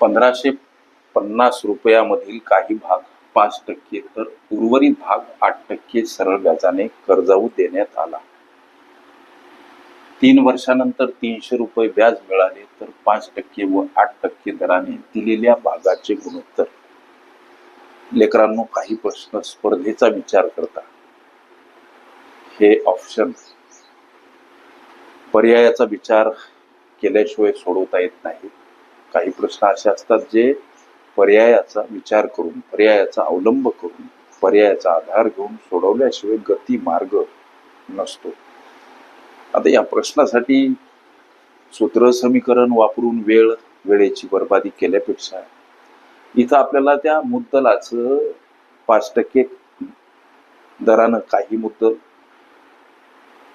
पंधराशे पन्नास रुपयामधील काही भाग पाच टक्के तर उर्वरित भाग आठ टक्के सरळ व्याजाने कर्जाऊ देण्यात आला. तीन वर्षानंतर तीनशे रुपये व्याज मिळाले तर पाच टक्के व आठ टक्के दराने दिलेल्या भागाचे गुणोत्तर. लेकरांनो काही प्रश्न स्पर्धेचा विचार करता. हे ऑप्शन पर्यायाचा विचार केल्याशिवाय सोडवता येत नाही. काही प्रश्न असे असतात जे पर्यायाचा विचार करून पर्यायाचा अवलंब करून पर्यायाचा आधार घेऊन सोडवल्याशिवाय गती मार्ग नसतो. आता या प्रश्नासाठी सूत्र समीकरण वापरून वेळ वेळेची बर्बादी केल्यापेक्षा इथं आपल्याला त्या मुद्दलाचं पाच टक्के दरानं काही मुद्दल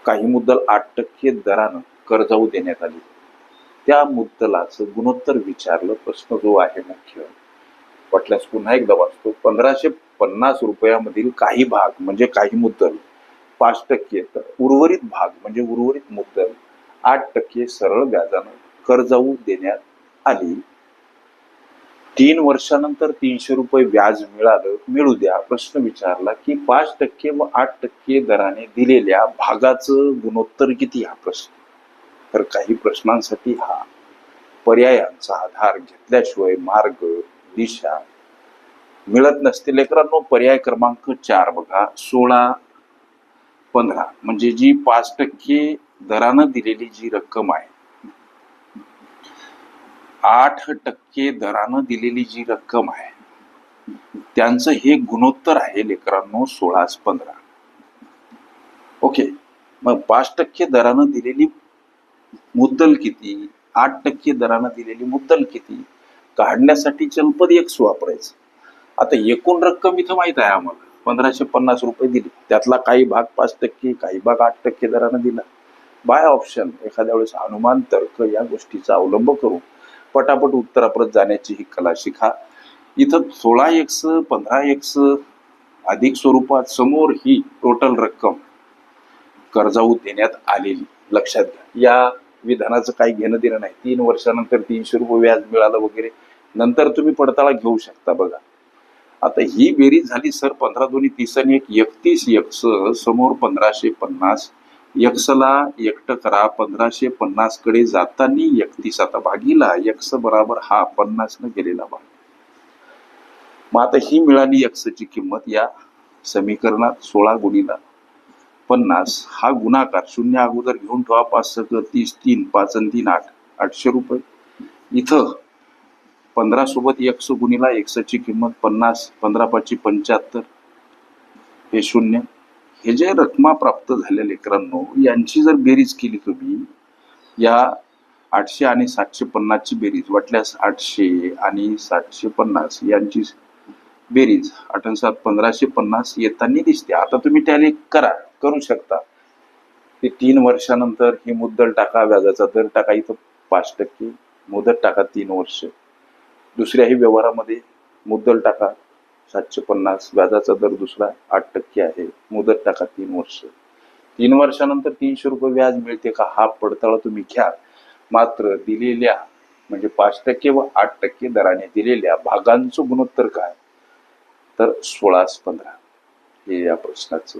काही मुद्दल आठ टक्के दरानं कर्जाऊ देण्यात आली. त्या मुद्दलाचं गुणोत्तर विचारलं प्रश्न जो आहे मुख्य वाटल्यास पुन्हा एकदा वाचतो. पंधराशे पन्नास रुपयामधील काही भाग म्हणजे काही मुद्दल पाच टक्के तर उर्वरित भाग म्हणजे उर्वरित मुद्दल आठ टक्के सरळ व्याजानं कर्जाऊ देण्यात आली. तीन वर्षानंतर तीनशे रुपये व्याज मिळालं मिळू द्या. प्रश्न विचारला की पाच टक्के व आठ टक्के दराने दिलेल्या भागाचं गुणोत्तर किती हा प्रश्न? तर काही प्रश्नांसाठी हा पर्यायांचा आधार घेतल्याशिवाय मार्ग दिशा मिळत नसते लेकरांनो पर्याय क्रमांक चार बघा. सोळा पंधरा. म्हणजे जी पाच टक्के दरानं दिलेली जी रक्कम आहे आठ टक्के दरानं दिलेली जी रक्कम आहे त्यांचं हे गुणोत्तर आहे लेकरांनो सोळाच पंधरा. ओके. मग पाच टक्के दरानं दिलेली मुद्दल किती? आठ टक्के दरानं दिलेली मुद्दल किती? काढण्यासाठी चलपद एक्स वापरायचं. आता एकूण रक्कम इथं माहीत आहे आम्हाला. पंधराशे पन्नास रुपये दिले. त्यातला काही भाग पाच टक्के काही भाग आठ टक्के दरानं दिला. बाय ऑप्शन एखाद्या वेळेस अनुमान तर्क या गोष्टीचा अवलंब करून पटापट उत्तराप्रत जाण्याची ही कला शिका इथं सोळा एक्स पंधरा एक्स अधिक स्वरूपात समोर ही टोटल रक्कम कर्जाऊ देण्यात आलेली. लक्षात घ्या. या विधानाचं काही घेणं देणं नाही. तीन वर्षानंतर तीनशे रुपये व्याज मिळालं वगैरे. नंतर तुम्ही पडताळा घेऊ शकता बघा. आता ही बेरीज झाली सर पंधरा दोन्ही तीस आणि एक एकतीस यक्ष समोर पंधराशे पन्नास. यक्षला एकटं करा पंधराशे पन्नासकडे जाताना एकतीस. आता भागीला यक्ष बराबर हा पन्नास न गेलेला भाग. मग आता ही मिळाली यक्षची किंमत या समीकरणात सोळा गुणीला. पन्नास हा गुणाकार शून्य अगोदर घेऊन ठेवा. पाच सक तीस तीन पाच आणि तीन आठ. आठशे रुपये. इथं पंधरा सोबत एकशे गुणीला एकसष्टची किंमत पन्नास पंधरा पाचशे पंच्याहत्तर. हे शून्य. हे जे रकमा प्राप्त झाल्या लेकरांनो यांची जर बेरीज केली तुम्ही या आठशे आणि सातशे पन्नासची बेरीज वाटल्यास आठशे आणि सातशे पन्नास यांची बेरीज आठ सात पंधराशे पन्नास येताना दिसते. आता तुम्ही टॅली करा. करू शकता. ते तीन वर्षानंतर ही मुद्दल टाका व्याजाचा दर टाका इथं पाच टक्के मुदत टाका तीन वर्ष. दुसऱ्याही व्यवहारामध्ये मुद्दल टाका सातशे पन्नास व्याजाचा दर दुसरा आठ टक्के आहे मुदत टाका तीन वर्ष. तीन वर्षानंतर तीनशे रुपये व्याज मिळते का हा पडताळा तुम्ही घ्या. मात्र दिलेल्या म्हणजे पाच टक्के व आठ टक्के दराने दिलेल्या भागांचं गुणोत्तर काय? तर सोळास पंधरा हे या प्रश्नाचं